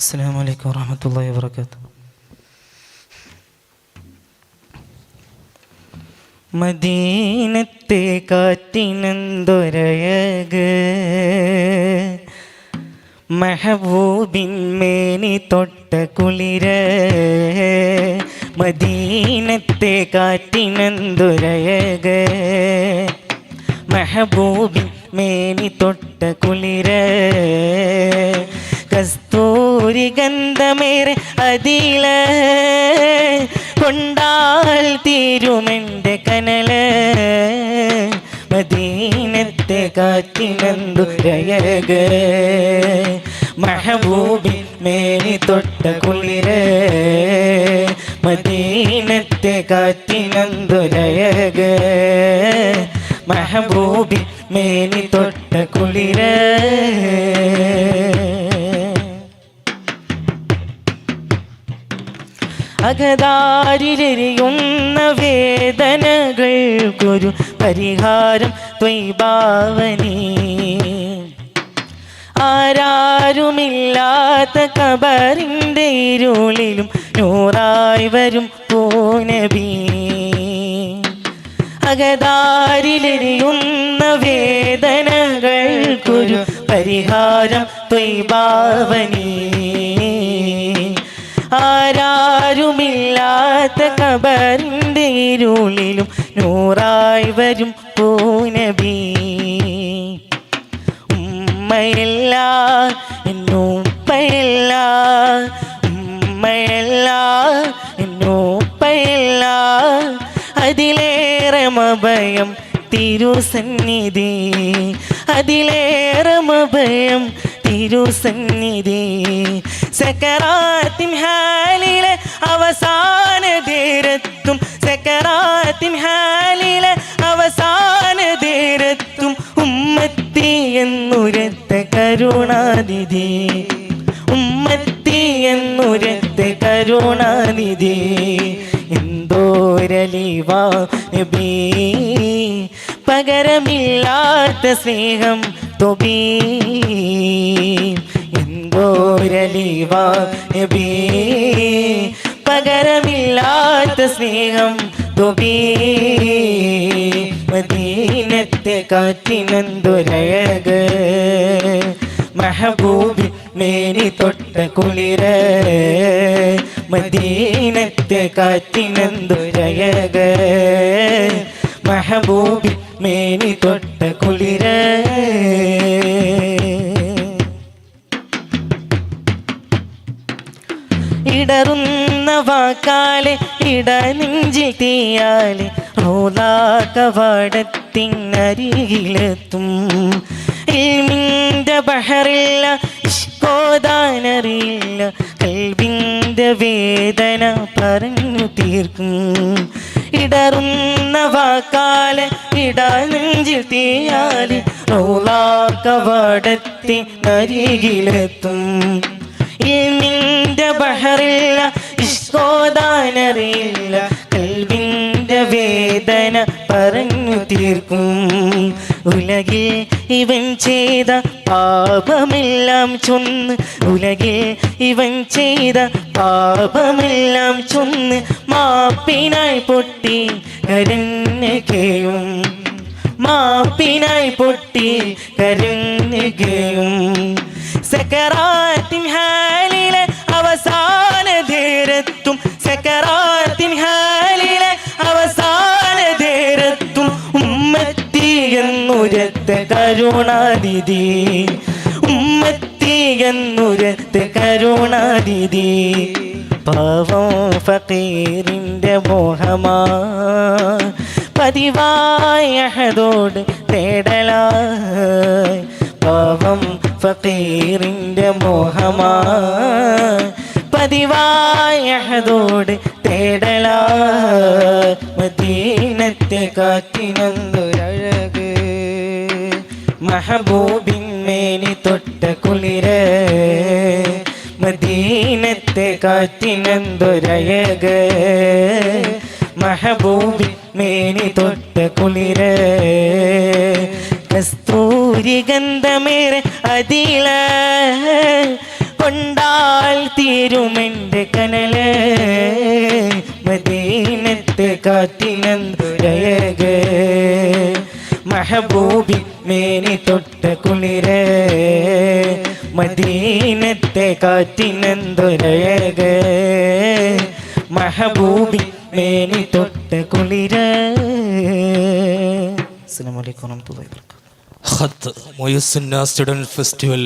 السلام عليكم ورحمة الله وبركاته മദീനത്തെ കാറ്റിനന്തൊരയക് മെഹബൂബിൻ മേനി തൊട്ട കുളിര മദീനത്തെ കാറ്റിനന്തൊരയക് മെഹബൂബിൻ മേനി തൊട്ട കുളിര കസ്തൂരി ഗന്ധമേറെ അതില. കൊണ്ടാൽ തീരുമെന്റെ കനൽ. മദീനത്തെ കാറ്റിനന്തുരയക മഹബൂബി മേനി തൊട്ട കുളിര്. മദീനത്തെ കാറ്റിനന്തുരയക മഹബൂബി മേനി തൊട്ട കുളിര്. അകതാരിലെരിയുന്ന വേദനകൾക്കൊരു പരിഹാരം ത്വൈഭാവനി ആരാരുമില്ലാത്ത കബറിന്റെ ഇരുളിലും നൂറായി വരും പൂനബി. അകതാരിലെരിയുന്ന വേദനകൾക്കൊരു പരിഹാരം ത്വൈഭാവനി ആരാരുമില്ലാത്ത കബറിന്റെ ഇരുളിലും നൂറായി വരും പൂനബി ഉമ്മയല്ല എന്നൂപ്പയല്ല ഉമ്മയല്ല എന്നൂപ്പയല്ല അതിലേറെ മഭയം തിരുസന്നിധി അതിലേറെ മഭയം തിരുസന്നിധി. സക്കറാത്തിൻ ഹാലിലെ അവസാന തീരത്തും സെക്കറാത്തിൻ ഹാലിലെ അവസാന തീരത്തും ഉമ്മത്തി എന്നുരത്തെ കരുണാനിധി. ഉമ്മത്തി എന്നുരത്തെ കരുണാനിധി. എന്തോരലിവാ പകരമില്ലാത്ത സ്നേഹം തൊബീ. എന്തോരലിവാ പകരമില്ലാത്ത സ്നേഹം മദീനത്തെ കാറ്റിനന്തുരഴക്? മഹബൂബി മേനി തൊട്ട കുളിര. മദീനത്തെ കാറ്റിനന്തുരഴക്? മഹബൂബി മേനി തൊട്ട കുളിര. ഇടറുന്ന വാക്കാലെ ഇടനെഞ്ചിൽ തീയാലെ റോലാകവാടത്തിനരികിലെത്തും ഇൽമിന്റെ ബഹറില്ല ഇഷ്കോദാനറിയില്ല കൽവിന്റെ വേദന പറഞ്ഞു തീർക്കും. ഇടറുന്ന വാക്കാലെ ഇടനെഞ്ചിൽ തീയാലെ റോലാകവാടത്തിനരികിലെത്തും ഇൽമിന്റെ ബഹറില്ല ഇഷ്കോദാനറിയില്ല കൽവിന്റെ വേദന പറഞ്ഞു തീർക്കും. ഉലകിൽ ഇവൻ ചെയ്ത പാപമെല്ലാം ചൊന്ന് ഉലകിൽ ഇവൻ ചെയ്ത പാപമെല്ലാം ചൊന്ന് മാപ്പിനായി പൊട്ടി കരഞ്ഞുകയും മാപ്പിനായി പൊട്ടി കരഞ്ഞുകയും സക്കറാത്തിൻ ഹാലിലെ അവസാന ധീരത്തും സക്കറാത്തിൻ ഹാലിലെ അവസാന ധീരത്തും ഉമ്മത്തി എന്നുരത്ത കരുണാതിഥി ഉമ്മത്തി എന്നുരത്ത കരുണാതിഥി പാവം ഫക്കീറിന്റെ മോഹമാ. പതിവായഹതോട് തേടലായി ഫക്കീറിന്റെ മോഹമാ പതിവായതോട് തേടലാ മദീനത്തെ കാറ്റിനൊന്നൊരഴക് മഹബൂബിൻ മേനി തൊട്ട കുളിര. മദീനത്തെ കാറ്റിനൊന്നൊരഴക് മഹബൂബിൻ മേനി തൊട്ട കുളിര. കസ്തൂരി ഗന്ധമേറെ അതില കൊണ്ടാൽ തീരുമെന്റെ കനൽ. മദീനത്തെ കാറ്റിനന്തുരയക്. മഹബൂബി മേനി തൊട്ട കുളിര. മദീനത്തെ കാറ്റിനന്തുരയക്. മഹബൂബി മേനി തൊട്ട കുളിര. അസ്സലാമു അലൈക്കും വറഹ്മത്തുള്ളാഹി വബറകാതുഹു. ഖത്ത് മൊയസുന്ന സ്റ്റുഡന്റ് ഫെസ്റ്റിവൽ.